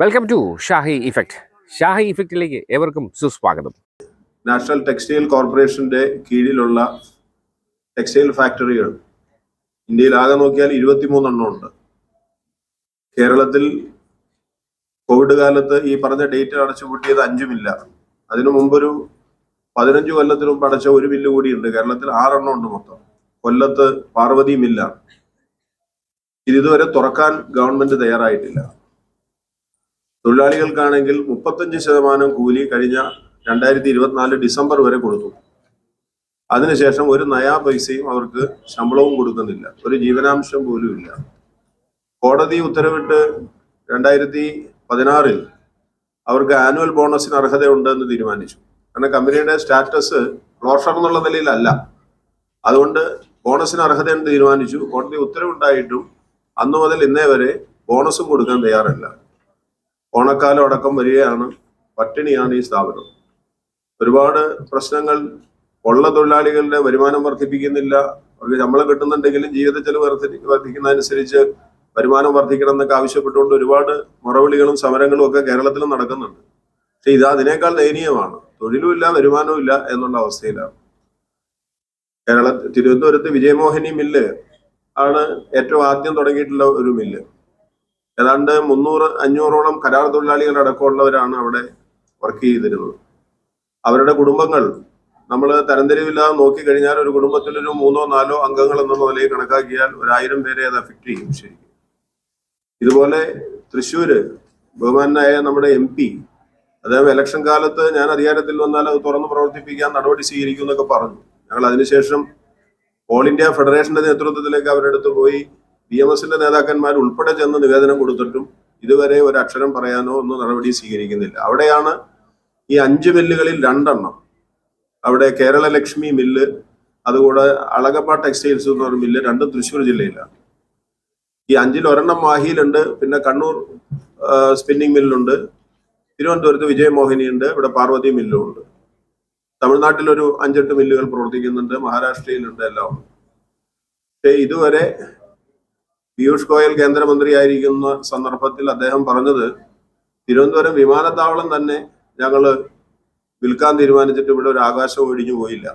Welcome to Shahi effect Shahi ഇഫക്റ്റിലേക്ക് ഏവർക്കും സുസ്വാഗതം. National textile കോർപ്പറേഷന്റെ കീഴിലുള്ള ടെക്സ്റ്റൈൽ ഫാക്ടറികൾ ഇന്ത്യയിൽ ആകെ നോക്കിയാൽ ഇരുപത്തിമൂന്നെണ്ണം ഉണ്ട് കേരളത്തിൽ കോവിഡ് കാലത്ത് ഈ പറഞ്ഞ ഡേറ്റ് അടച്ചുപൂട്ടിയത് അഞ്ചുമില്ല. അതിനു മുമ്പൊരു പതിനഞ്ച് കൊല്ലത്തിന് മുമ്പ് അടച്ച ഒരു മില്ല് കൂടിയുണ്ട്. കേരളത്തിൽ ആറെണ്ണം ഉണ്ട് മൊത്തം. കൊല്ലത്ത് പാർവതി മില്ലാണ് ഇതുവരെ തുറക്കാൻ ഗവൺമെന്റ് തയ്യാറായിട്ടില്ല. തൊഴിലാളികൾക്കാണെങ്കിൽ മുപ്പത്തഞ്ച് ശതമാനം കൂലി കഴിഞ്ഞ രണ്ടായിരത്തി ഇരുപത്തിനാല് ഡിസംബർ വരെ കൊടുത്തു. അതിനുശേഷം ഒരു നയാ പൈസയും അവർക്ക് ശമ്പളവും കൊടുക്കുന്നില്ല. ഒരു ജീവനാംശം പോലും ഇല്ല. കോടതി ഉത്തരവിട്ട് രണ്ടായിരത്തി പതിനാറിൽ അവർക്ക് ആനുവൽ ബോണസിന് അർഹതയുണ്ടെന്ന് തീരുമാനിച്ചു. കാരണം കമ്പനിയുടെ സ്റ്റാറ്റസ് ക്ലോഷർ എന്നുള്ള നിലയിലല്ല. അതുകൊണ്ട് ബോണസിന് അർഹതയുണ്ട് തീരുമാനിച്ചു. കോടതി ഉത്തരവുണ്ടായിട്ടും അന്നു മുതൽ ഇന്നേ വരെ ബോണസും കൊടുക്കാൻ തയ്യാറല്ല. ഓണക്കാലം അടക്കം വരികയാണ് പട്ടിണിയാണ് ഈ സ്ഥാപനം. ഒരുപാട് പ്രശ്നങ്ങൾ ഉള്ള തൊഴിലാളികളുടെ വരുമാനം വർദ്ധിപ്പിക്കുന്നില്ല. അവർക്ക് ശമ്പളം കിട്ടുന്നുണ്ടെങ്കിലും ജീവിത ചെലവ് വർദ്ധി വർദ്ധിക്കുന്നതനുസരിച്ച് വരുമാനം വർദ്ധിക്കണം എന്നൊക്കെ ആവശ്യപ്പെട്ടുകൊണ്ട് ഒരുപാട് മുറവിളികളും സമരങ്ങളും ഒക്കെ കേരളത്തിൽ നടക്കുന്നുണ്ട്. പക്ഷെ ഇത് അതിനേക്കാൾ ദയനീയമാണ്. തൊഴിലുമില്ല വരുമാനവും ഇല്ല എന്നുള്ള അവസ്ഥയിലാണ്. കേരള തിരുവനന്തപുരത്ത് വിജയമോഹിനി മില്ല് ആണ് ഏറ്റവും ആദ്യം തുടങ്ങിയിട്ടുള്ള ഒരു മില്ല്. ഏതാണ്ട് മുന്നൂറ് അഞ്ഞൂറോളം കരാർ തൊഴിലാളികൾ അടക്കമുള്ളവരാണ് അവിടെ വർക്ക് ചെയ്തിരുന്നത്. അവരുടെ കുടുംബങ്ങൾ നമ്മൾ തരംതിരിവില്ലാതെ നോക്കിക്കഴിഞ്ഞാൽ ഒരു കുടുംബത്തിൽ ഒരു മൂന്നോ നാലോ അംഗങ്ങൾ എന്ന നിലയിൽ കണക്കാക്കിയാൽ ഒരായിരം പേരെ അത് അഫക്റ്റ് ചെയ്യും ശരിക്കും. ഇതുപോലെ തൃശ്ശൂര് ബഹുമാനായ നമ്മുടെ എം പി അദ്ദേഹം ഇലക്ഷൻ കാലത്ത് ഞാൻ അധികാരത്തിൽ വന്നാൽ അത് തുറന്ന് പ്രവർത്തിപ്പിക്കാൻ നടപടി സ്വീകരിക്കും എന്നൊക്കെ പറഞ്ഞു. ഞങ്ങൾ അതിനുശേഷം ഓൾ ഇന്ത്യ ഫെഡറേഷന്റെ നേതൃത്വത്തിലേക്ക് അവരുടെ അടുത്ത് പോയി ബി എം എസിന്റെ നേതാക്കന്മാർ ഉൾപ്പെടെ ചെന്ന് നിവേദനം കൊടുത്തിട്ടും ഇതുവരെ ഒരു അക്ഷരം പറയാനോ ഒന്നും നടപടി സ്വീകരിക്കുന്നില്ല. അവിടെയാണ് ഈ അഞ്ച് മില്ലുകളിൽ രണ്ടെണ്ണം. അവിടെ കേരള ലക്ഷ്മി മില്ല് അതുകൂടെ അളകപ്പ ടെക്സ്റ്റൈൽസ് എന്ന് പറഞ്ഞ മില്ല് രണ്ടും തൃശ്ശൂർ ജില്ലയിലാണ്. ഈ അഞ്ചിൽ ഒരെണ്ണം മാഹിയിലുണ്ട് പിന്നെ കണ്ണൂർ സ്പിന്നിങ് മില്ലുണ്ട് തിരുവനന്തപുരത്ത് വിജയമോഹിനി ഉണ്ട് ഇവിടെ പാർവതി മില്ലും ഉണ്ട് തമിഴ്നാട്ടിൽ ഒരു അഞ്ചെട്ട് മില്ലുകൾ പ്രവർത്തിക്കുന്നുണ്ട് മഹാരാഷ്ട്രയിലുണ്ട് എല്ലാം പക്ഷേ ഇതുവരെ പീയൂഷ് ഗോയൽ കേന്ദ്രമന്ത്രിയായിരിക്കുന്ന സന്ദർഭത്തിൽ അദ്ദേഹം പറഞ്ഞത് തിരുവനന്തപുരം വിമാനത്താവളം തന്നെ ഞങ്ങൾ വിൽക്കാൻ തീരുമാനിച്ചിട്ട് ഇവിടെ ഒരു ആകാശം ഒഴിഞ്ഞു പോയില്ല.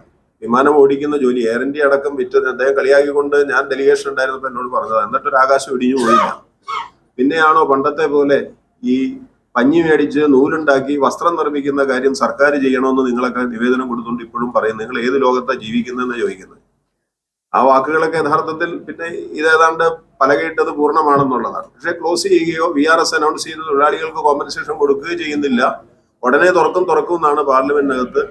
വിമാനം ഓടിക്കുന്ന ജോലി എയർ ഇന്ത്യ അടക്കം വിറ്റ് അദ്ദേഹം കളിയാക്കിക്കൊണ്ട് ഞാൻ ഡെലിഗേഷൻ ഉണ്ടായിരുന്നപ്പോൾ എന്നോട് പറഞ്ഞത് എന്നിട്ട് ഒരു ആകാശം ഇടിഞ്ഞു പോയില്ല. പിന്നെയാണോ പണ്ടത്തെ പോലെ ഈ പഞ്ഞി മേടിച്ച് നൂലുണ്ടാക്കി വസ്ത്രം നിർമ്മിക്കുന്ന കാര്യം സർക്കാർ ചെയ്യണമെന്ന് നിങ്ങളൊക്കെ നിവേദനം കൊടുത്തുകൊണ്ട് ഇപ്പോഴും പറയും നിങ്ങൾ ഏത് ലോകത്താണ് ജീവിക്കുന്നതെന്ന് ചോദിക്കുന്നത്. ആ വാക്കുകളൊക്കെ യഥാർത്ഥത്തിൽ പിന്നെ ഇതേതാണ്ട് പലകയിട്ടത് പൂർണമാണെന്നുള്ളതാണ്. പക്ഷെ ക്ലോസ് ചെയ്യുകയോ വി ആർ എസ് അനൗൺസ് ചെയ്ത് തൊഴിലാളികൾക്ക് കോമ്പൻസേഷൻ കൊടുക്കുകയോ ചെയ്യുന്നില്ല. ഉടനെ തുറക്കും തുറക്കും എന്നാണ് പാർലമെന്റിനകത്ത്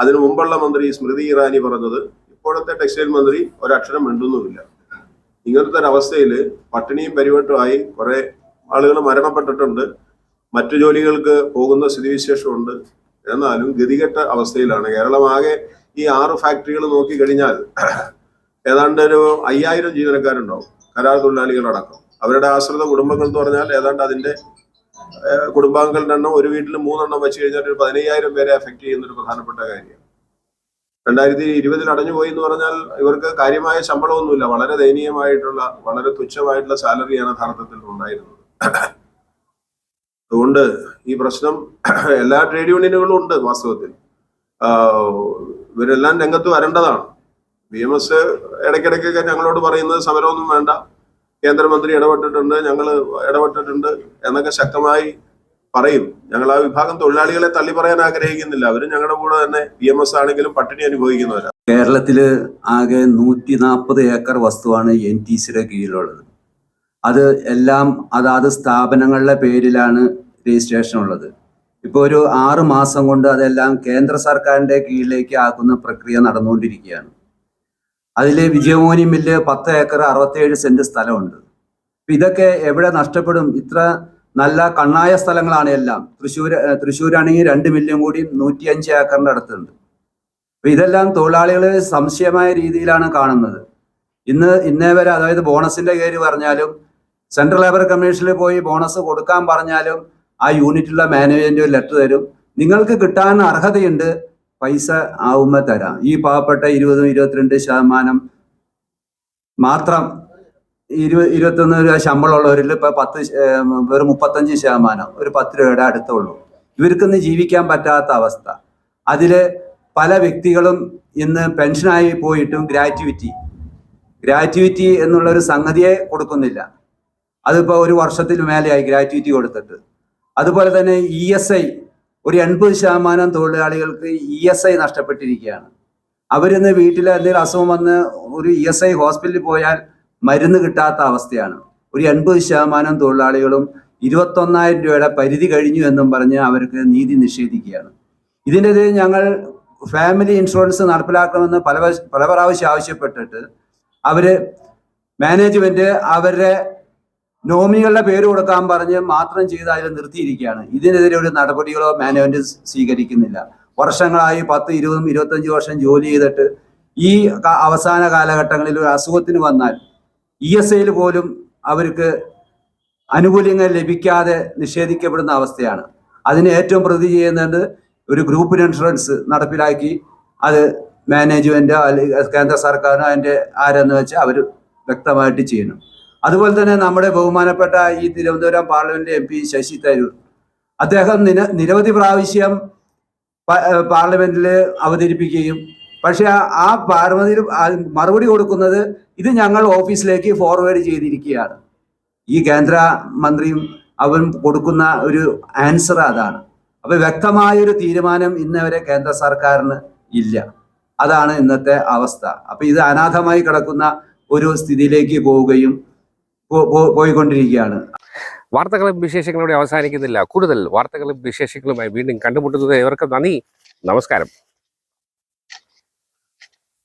അതിനു മുമ്പുള്ള മന്ത്രി സ്മൃതി ഇറാനി പറഞ്ഞത്. ഇപ്പോഴത്തെ ടെക്സ്റ്റൈൽ മന്ത്രി ഒരക്ഷരം മിണ്ടുന്നുമില്ല. ഇങ്ങനത്തെ ഒരു അവസ്ഥയിൽ പട്ടിണിയും പരിവട്ടമായി കുറെ ആളുകൾ മരണപ്പെട്ടിട്ടുണ്ട്. മറ്റു ജോലികൾക്ക് പോകുന്ന സ്ഥിതിവിശേഷമുണ്ട്. എന്നാലും ഗതികെട്ട അവസ്ഥയിലാണ്. കേരളമാകെ ഈ ആറ് ഫാക്ടറികൾ നോക്കി കഴിഞ്ഞാൽ ഏതാണ്ട് ഒരു അയ്യായിരം ജീവനക്കാരുണ്ടാവും. കരാർ തൊഴിലാളികളടക്കം അവരുടെ ആശ്രിത കുടുംബങ്ങൾ എന്ന് പറഞ്ഞാൽ ഏതാണ്ട് അതിന്റെ കുടുംബാംഗങ്ങളുടെ എണ്ണം ഒരു വീട്ടിൽ മൂന്നെണ്ണം വെച്ച് കഴിഞ്ഞാൽ ഒരു പതിനയ്യായിരം പേരെ അഫക്റ്റ് ചെയ്യുന്ന ഒരു പ്രധാനപ്പെട്ട കാര്യം രണ്ടായിരത്തി ഇരുപതിൽ അടഞ്ഞുപോയി എന്ന് പറഞ്ഞാൽ ഇവർക്ക് കാര്യമായ ശമ്പളമൊന്നുമില്ല. വളരെ ദയനീയമായിട്ടുള്ള വളരെ തുച്ഛമായിട്ടുള്ള സാലറിയാണ് യഥാർത്ഥത്തിൽ ഉണ്ടായിരുന്നത്. അതുകൊണ്ട് ഈ പ്രശ്നം എല്ലാ ട്രേഡ് യൂണിയനുകളും ഉണ്ട് വാസ്തവത്തിൽ. ഇവരെല്ലാം രംഗത്ത് വരേണ്ടതാണ്. ബി എം എസ് ഇടയ്ക്കിടയ്ക്കൊക്കെ ഞങ്ങളോട് പറയുന്നത് സമരമൊന്നും വേണ്ട. കേന്ദ്രമന്ത്രി ഇടപെട്ടിട്ടുണ്ട്. ഞങ്ങൾ ഇടപെട്ടിട്ടുണ്ട് എന്നൊക്കെ ശക്തമായി പറയും. ഞങ്ങൾ ആ വിഭാഗം തൊഴിലാളികളെ തള്ളി പറയാൻ ആഗ്രഹിക്കുന്നില്ല. അവർ ഞങ്ങളുടെ കൂടെ തന്നെ ബി എം എസ് ആണെങ്കിലും പട്ടിണി അനുഭവിക്കുന്നവരാണ് കേരളത്തിൽ ആകെ നൂറ്റി നാൽപ്പത് ഏക്കർ വസ്തുവാണ് എൻ ടി സിയുടെ കീഴിലുള്ളത്. അത് എല്ലാം അതാത് സ്ഥാപനങ്ങളുടെ പേരിലാണ് രജിസ്ട്രേഷൻ ഉള്ളത് ഇപ്പോൾ ഒരു ആറ് മാസം കൊണ്ട് അതെല്ലാം കേന്ദ്ര സർക്കാരിന്റെ കീഴിലേക്ക് ആക്കുന്ന പ്രക്രിയ നടന്നുകൊണ്ടിരിക്കുകയാണ്. അതിൽ വിജയമോനി മില്ല് പത്ത് ഏക്കർ അറുപത്തേഴ് സെന്റ് സ്ഥലമുണ്ട്. ഇതൊക്കെ എവിടെ നഷ്ടപ്പെടും? ഇത്ര നല്ല കണ്ണായ സ്ഥലങ്ങളാണ് എല്ലാം. തൃശ്ശൂർ തൃശ്ശൂരാണെങ്കിൽ രണ്ട് മില്യൺ കൂടി നൂറ്റിയഞ്ച് ഏക്കറിന്റെ അടുത്തുണ്ട്. അപ്പൊ ഇതെല്ലാം തൊഴിലാളികൾ സംശയമായ രീതിയിലാണ് കാണുന്നത്. ഇന്ന് ഇന്നേ വരെ അതായത് ബോണസിന്റെ കയറി പറഞ്ഞാലും സെൻട്രൽ ലേബർ കമ്മീഷനിൽ പോയി ബോണസ് കൊടുക്കാൻ പറഞ്ഞാലും ആ യൂണിറ്റിലുള്ള മാനേജ്മെന്റ് ലെറ്റർ തരും. നിങ്ങൾക്ക് കിട്ടാൻ അർഹതയുണ്ട്. പൈസ ആവുമ്പോൾ തരാം. ഈ പാവപ്പെട്ട ഇരുപതും ഇരുപത്തിരണ്ട് ശതമാനം മാത്രം ഇരുപത് ഇരുപത്തൊന്ന് രൂപ ശമ്പളമുള്ളവരിൽ ഇപ്പൊ പത്ത് വെറും മുപ്പത്തഞ്ച് ശതമാനം ഒരു പത്ത് രൂപയുടെ അടുത്തുള്ളൂ. ഇവർക്കൊന്ന് ജീവിക്കാൻ പറ്റാത്ത അവസ്ഥ. അതിൽ പല വ്യക്തികളും ഇന്ന് പെൻഷനായി പോയിട്ടും ഗ്രാറ്റുവിറ്റി ഗ്രാറ്റുവിറ്റി എന്നുള്ള ഒരു സംഗതിയെ കൊടുക്കുന്നില്ല. അതിപ്പോൾ ഒരു വർഷത്തിൽ മേലെയായി ഗ്രാറ്റുവിറ്റി കൊടുത്തിട്ട്. അതുപോലെ തന്നെ ഇ എസ് ഐ ഒരു എൺപത് ശതമാനം തൊഴിലാളികൾക്ക് ഇ എസ് ഐ നഷ്ടപ്പെട്ടിരിക്കുകയാണ്. അവരിന്ന് വീട്ടിൽ എന്തെങ്കിലും അസുഖം വന്ന് ഒരു ഇ എസ് ഐ ഹോസ്പിറ്റലിൽ പോയാൽ മരുന്ന് കിട്ടാത്ത അവസ്ഥയാണ്. ഒരു എൺപത് ശതമാനം തൊഴിലാളികളും ഇരുപത്തൊന്നായിരം രൂപയുടെ പരിധി കഴിഞ്ഞു എന്നും പറഞ്ഞ് അവർക്ക് നീതി നിഷേധിക്കുകയാണ്. ഇതിനെതിരെ ഞങ്ങൾ ഫാമിലി ഇൻഷുറൻസ് നടപ്പിലാക്കണമെന്ന് പല പല പ്രാവശ്യം ആവശ്യപ്പെട്ടിട്ട് അവർ മാനേജ്മെന്റ് അവരുടെ നോമിനികളുടെ പേര് കൊടുക്കാൻ പറഞ്ഞ് മാത്രം ചെയ്ത് അതിൽ നിർത്തിയിരിക്കുകയാണ്. ഇതിനെതിരെ ഒരു നടപടികളോ മാനേജ്മെന്റ് സ്വീകരിക്കുന്നില്ല. വർഷങ്ങളായി പത്ത് ഇരുപതും ഇരുപത്തഞ്ച് വർഷം ജോലി ചെയ്തിട്ട് ഈ അവസാന കാലഘട്ടങ്ങളിൽ ഒരു അസുഖത്തിന് വന്നാൽ ഇ എസ് ഐയിൽ പോലും അവർക്ക് ആനുകൂല്യങ്ങൾ ലഭിക്കാതെ നിഷേധിക്കപ്പെടുന്ന അവസ്ഥയാണ്. അതിന് ഏറ്റവും പ്രതി ചെയ്യുന്നത് ഒരു ഗ്രൂപ്പ് ഇൻഷുറൻസ് നടപ്പിലാക്കി അത് മാനേജ്മെന്റ് അല്ലെങ്കിൽ കേന്ദ്ര സർക്കാരിനോ അതിന്റെ ആരെന്ന് വെച്ചാൽ അവർ വ്യക്തമായിട്ട് ചെയ്യണം അതുപോലെ തന്നെ നമ്മുടെ ബഹുമാനപ്പെട്ട ഈ Thiruvananthapuram parliament M P Shashi Tharoor. അദ്ദേഹം നിര നിരവധി പ്രാവശ്യം പാർലമെന്റിൽ അവതരിപ്പിക്കുകയും പക്ഷെ ആ- പാർലമെന്റിൽ മറുപടി കൊടുക്കുന്നത് ഇത് ഞങ്ങൾ ഓഫീസിലേക്ക് ഫോർവേഡ് ചെയ്തിരിക്കുകയാണ്. ഈ കേന്ദ്ര മന്ത്രിയും അവൻ കൊടുക്കുന്ന ഒരു ആൻസർ അതാണ്. അപ്പൊ വ്യക്തമായൊരു തീരുമാനം ഇന്നവരെ കേന്ദ്ര സർക്കാരിന് ഇല്ല. അതാണ് ഇന്നത്തെ അവസ്ഥ. അപ്പൊ ഇത് അനാഥമായി കിടക്കുന്ന ഒരു സ്ഥിതിയിലേക്ക് പോവുകയും പോയിക്കൊണ്ടിരിക്കുകയാണ്. വാർത്തകളും വിശേഷങ്ങളോടെ അവസാനിക്കുന്നില്ല. കൂടുതൽ വാർത്തകളും വിശേഷങ്ങളുമായി വീണ്ടും കണ്ടുമുട്ടുന്നത് ഏവർക്കും നന്ദി. നമസ്കാരം.